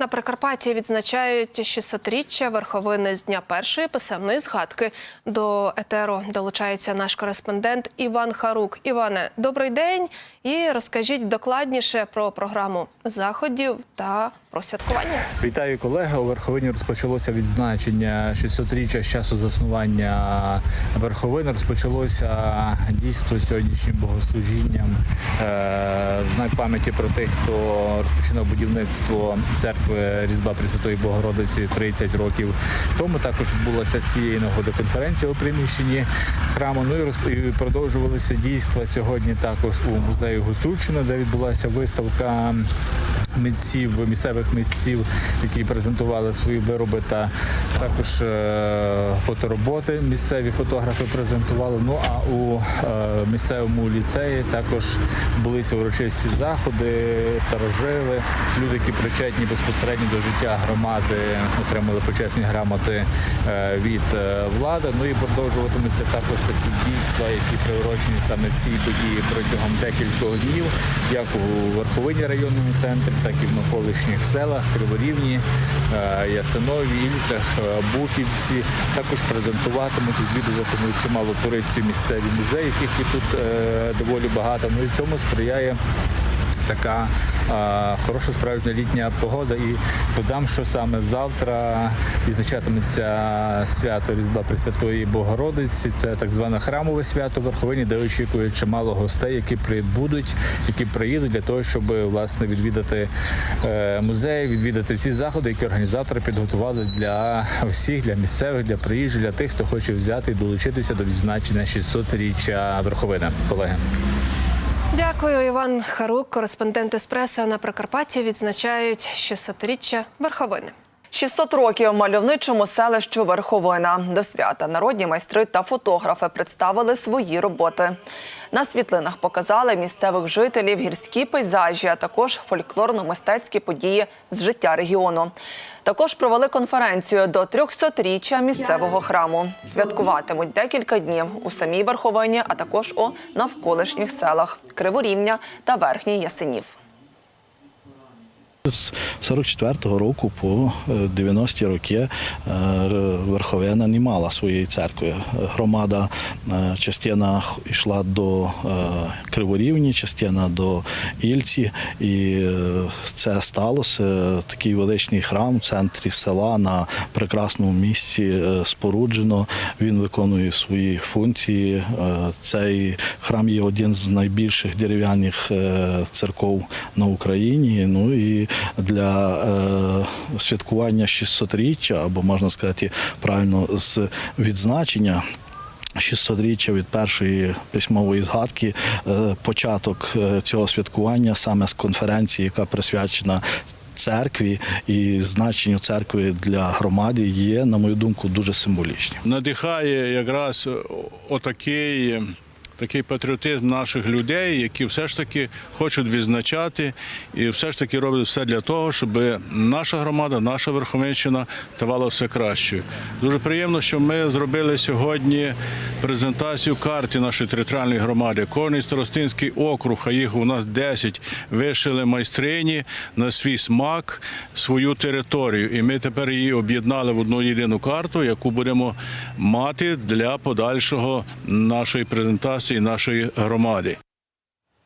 На Прикарпатті відзначають 600-річчя верховини з дня першої писемної згадки. До етеру долучається наш кореспондент Іван Харук. Іване, добрий день і розкажіть докладніше про програму заходів та про святкування. Вітаю колеги. У Верховині розпочалося відзначення 600-річчя з часу заснування верховини. Розпочалося дійство сьогоднішнім богослужінням е, в знак пам'яті про тих, хто розпочинав будівництво церкви Різдва Пресвятої Богородиці 30 років тому. Також відбулася з цієї нагоди конференція у приміщенні храму. Ну і розп- продовжувалися дійства сьогодні також у музеї Гуцульщини, де відбулася виставка митців, місцевих митців, які презентували свої вироби, та також е, фотороботи місцеві фотографи презентували. Ну а у е, місцевому ліцеї також булися урочисті заходи, старожили, люди, які причетні безпосередньо до життя громади, отримали почесні грамоти е, від влади. Ну і продовжуватимуться також такі дійства, які приурочені саме цій події протягом декількох днів, як у Верховині районному центрі, так і в навколишніх селах, Криворівні, е, Ясинові, Ільцях, е, Буківці. Також презентуватимуть, відвідуватимуть чимало туристів місцеві музеї, яких є тут е, доволі багато. Ну і цьому сприяє така е, хороша справжня літня погода. І додам, що саме завтра відзначатиметься свято Різдва Пресвятої Богородиці. Це так зване храмове свято в Верховині, де очікують чимало гостей, які прибудуть, які приїдуть для того, щоб власне відвідати е, музей, відвідати ці заходи, які організатори підготували для всіх, для місцевих, для приїжджих, для тих, хто хоче взяти і долучитися до відзначення 600-річчя Верховини. Колеги. Дякую, Іван Харук, кореспондент Еспресо на Прикарпатті відзначають 600-річчя верховини. 600 років мальовничому селищу Верховина. До свята народні майстри та фотографи представили свої роботи. На світлинах показали місцевих жителів гірські пейзажі, а також фольклорно-мистецькі події з життя регіону. Також провели конференцію до 300-річчя місцевого храму. Святкуватимуть декілька днів у самій Верховині, а також у навколишніх селах Криворівня та Верхній Ясенів. З 44-го року по е, 90-ті роки е, Верховина не мала своєї церкви. Громада е, частина йшла до е, Криворівні, частина до Ільці, і е, це сталося. Такий величний храм в центрі села на прекрасному місці е, споруджено. Він виконує свої функції. Е, Цей храм є один з найбільших дерев'яних е, церков на Україні. Ну і для е, святкування 600-річчя, або можна сказати правильно, з відзначення. 600-річчя від першої письмової згадки, е, початок е, цього святкування саме з конференції, яка присвячена церкві і значенню церкви для громади, є, на мою думку, дуже символічним. надихає якраз отакий. Такий патріотизм наших людей, які все ж таки хочуть відзначати і все ж таки роблять все для того, щоб наша громада, наша Верховинщина ставала все кращою. Дуже приємно, що ми зробили сьогодні презентацію карти нашої територіальної громади. Кожний старостинський округ, а їх у нас 10, вишили майстрині на свій смак, свою територію. І ми тепер її об'єднали в одну єдину карту, яку будемо мати для подальшого нашої презентації, нашої громади.